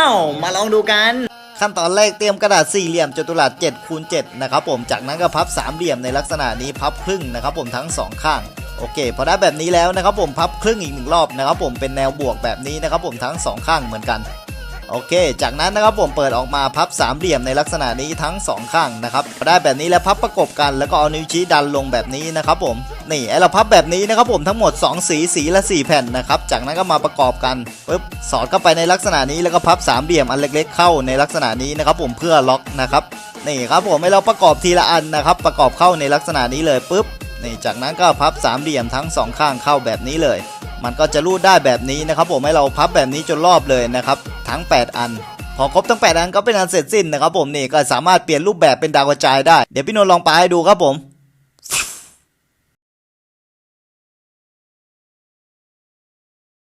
าวมาลองดูกัน ขั้นตอนแรกเตรียมกระดาษสี่เหลี่ยมจัตุรัส7คูณ7นะครับผมจากนั้นก็พับสามเหลี่ยมในลักษณะนี้พับครึ่งนะครับผมทั้งสองข้างโอเคพอได้แบบนี้แล้วนะครับผมพับครึ่งอีกหนึ่งรอบนะครับผมเป็นแนวบวกแบบนี้นะครับผมทั้งสองข้างเหมือนกัน โอเค จากนั้นนะครับผมเปิดออกมาพับสามเหลี่ยมในลักษณะนี้ทั้งสองข้างนะครับได้แบบนี้แล้วพับประกบกันแล้วก็เอานิ้วชี้ดันลงแบบนี้นะครับผมนี่ไอเราพับแบบนี้นะครับผมทั้งหมด 2 สีสีละ 4 แผ่นนะครับจากนั้นก็มาประกอบกันปึ๊บสอดเข้าไปในลักษณะนี้แล้วก็พับสามเหลี่ยมอันเล็กๆเข้าในลักษณะนี้นะครับผมเพื่อล็อกนะครับนี่ครับผมให้เราประกอบทีละอันนะครับประกอบเข้าในลักษณะนี้เลยปึ๊บนี่จากนั้นก็พับสามเหลี่ยมทั้งสองข้างเข้าแบบนี้เลย มันก็จะรูดได้แบบนี้นะครับผมให้เราพับแบบนี้จนรอบเลยนะครับทั้ง 8 อัน พอครบทั้ง 8 อันก็เป็นอันเสร็จสิ้นนะครับผมนี่ก็สามารถเปลี่ยนรูปแบบเป็นดาวกระจายได้เดี๋ยวพี่นนท์ลองปาให้ดูครับผม